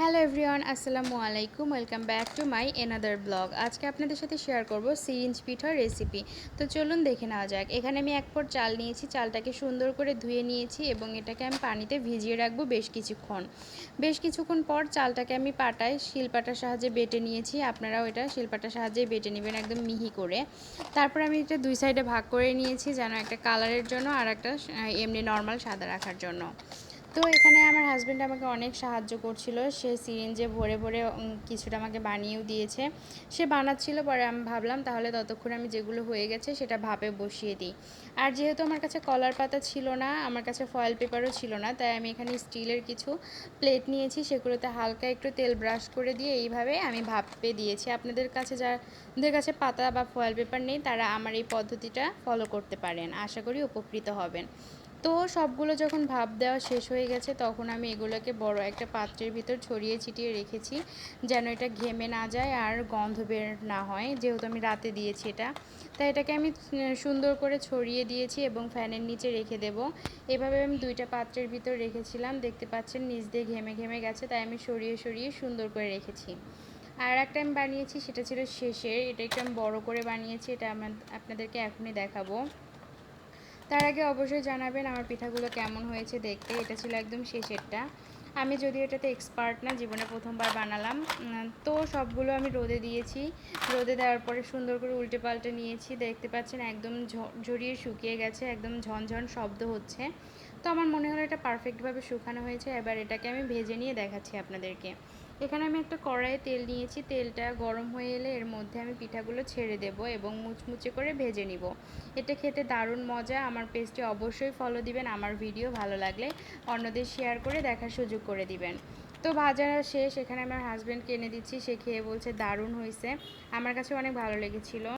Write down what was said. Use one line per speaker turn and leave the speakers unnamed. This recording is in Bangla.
হ্যালো এভরিওয়ান আসসালামু আলাইকুম welcome back to my another blog আজকে আপনাদের সাথে শেয়ার করব সিরিঞ্জ পিঠার রেসিপি তো চলুন দেখে নেওয়া যাক। এখানে আমি এক পট চাল নিয়েছি। চালটাকে সুন্দর করে ধুয়ে নিয়েছি এবং এটাকে আমি পানিতে ভিজিয়ে রাখব বেশ কিছুক্ষণ। বেশ কিছুক্ষণ পর চালটাকে আমি পাটায় শিলপাটার সাহায্যে বেটে নিয়েছি। আপনারাও এটা শিলপাটার সাহায্যে বেটে নেবেন একদম মিহি করে। তারপর আমি এটা দুই সাইডে ভাগ করে নিয়েছি যেন একটা কালারের জন্য আর একটা এমনি নর্মাল সাদা রাখার জন্য। তো এখানে আমার হাজব্যান্ড আমাকে অনেক সাহায্য করছিল। সে সিরিঞ্জে ভরে ভরে কিছুটা আমাকে বানিয়েও দিয়েছে। সে বানাচ্ছিল, পরে আমি ভাবলাম, তাহলে ততক্ষণ আমি যেগুলো হয়ে গেছে, সেটা ভাপে বসিয়ে দিই। আর যেহেতু আমার কাছে কলার পাতা ছিল না, আমার কাছে ফয়েল পেপারও ছিল না, তাই আমি এখানে স্টিলের কিছু প্লেট নিয়েছি, সেগুলোতে হালকা একটু তেল ব্রাশ করে দিয়ে এইভাবে আমি ভাপে দিয়েছি। আপনাদের কাছে যাদের কাছে পাতা বা ফয়েল পেপার নেই, তারা আমার এই পদ্ধতিটা ফলো করতে পারেন। আশা করি উপকৃত হবেন। তো সবগুলো যখন ভাপ দেওয়া শেষ হয়ে গেছে, তখন আমি এগুলোকে বড় একটা পাত্রের ভিতর ছড়িয়ে ছিটিয়ে রেখেছি, যেন এটা ঘেমে না যায় আর গন্ধ বের না হয়, যেহেতু আমি রাতে দিয়েছি এটা। তাই এটাকে আমি সুন্দর করে ছড়িয়ে দিয়েছি এবং ফ্যানের নিচে রেখে দেব। এভাবে আমি দুইটা পাত্রের ভিতর রেখেছিলাম, দেখতে পাচ্ছেন নিচ দিয়ে ঘেমে ঘেমে গেছে, তাই আমি সরিয়ে সরিয়ে সুন্দর করে রেখেছি। আর একটা আমি বানিয়েছি, সেটা ছিল শেষের, এটা একটু আমি বড়ো করে বানিয়েছি, এটা আপনাদেরকে এখনই দেখাবো। তার আগে অবশ্যই জানাবেন আমার পিঠাগুলো কেমন হয়েছে দেখতে। এটা ছিল একদম শেষেরটা। আমি যদিও এটাতে এক্সপার্ট না, জীবনে প্রথমবার বানালাম। তো সবগুলো আমি রোদে দিয়েছি। রোদে দেওয়ার পরে সুন্দর করে উল্টে পাল্টে নিয়েছি। দেখতে পাচ্ছেন একদম ঝরিয়ে শুকিয়ে গেছে, একদম ঝনঝন শব্দ হচ্ছে। তো আমার মনে হলো এটা পারফেক্টভাবে শুকানো হয়েছে। এবার এটাকে আমি ভেজে নিয়ে দেখাচ্ছি আপনাদেরকে। এখানে আমি একটা কড়াইয়ে তেল নিয়েছি। তেলটা গরম হয়ে এলে এর মধ্যে আমি পিঠাগুলো ছেড়ে দেব এবং মুচমুচে করে ভেজে নিব। এটা খেতে দারুণ মজা। আমার পেজটি অবশ্যই ফলো দিবেন। আমার ভিডিও ভালো লাগলে অন্যদের শেয়ার করে দেখার সুযোগ করে দিবেন। তো ভাজা শেষ। এখানে আমার হাজব্যান্ড এনে দিচ্ছি। সে খেয়ে বলছে, দারুণ হয়েছে আমার কাছে অনেক ভালো লেগেছিলো।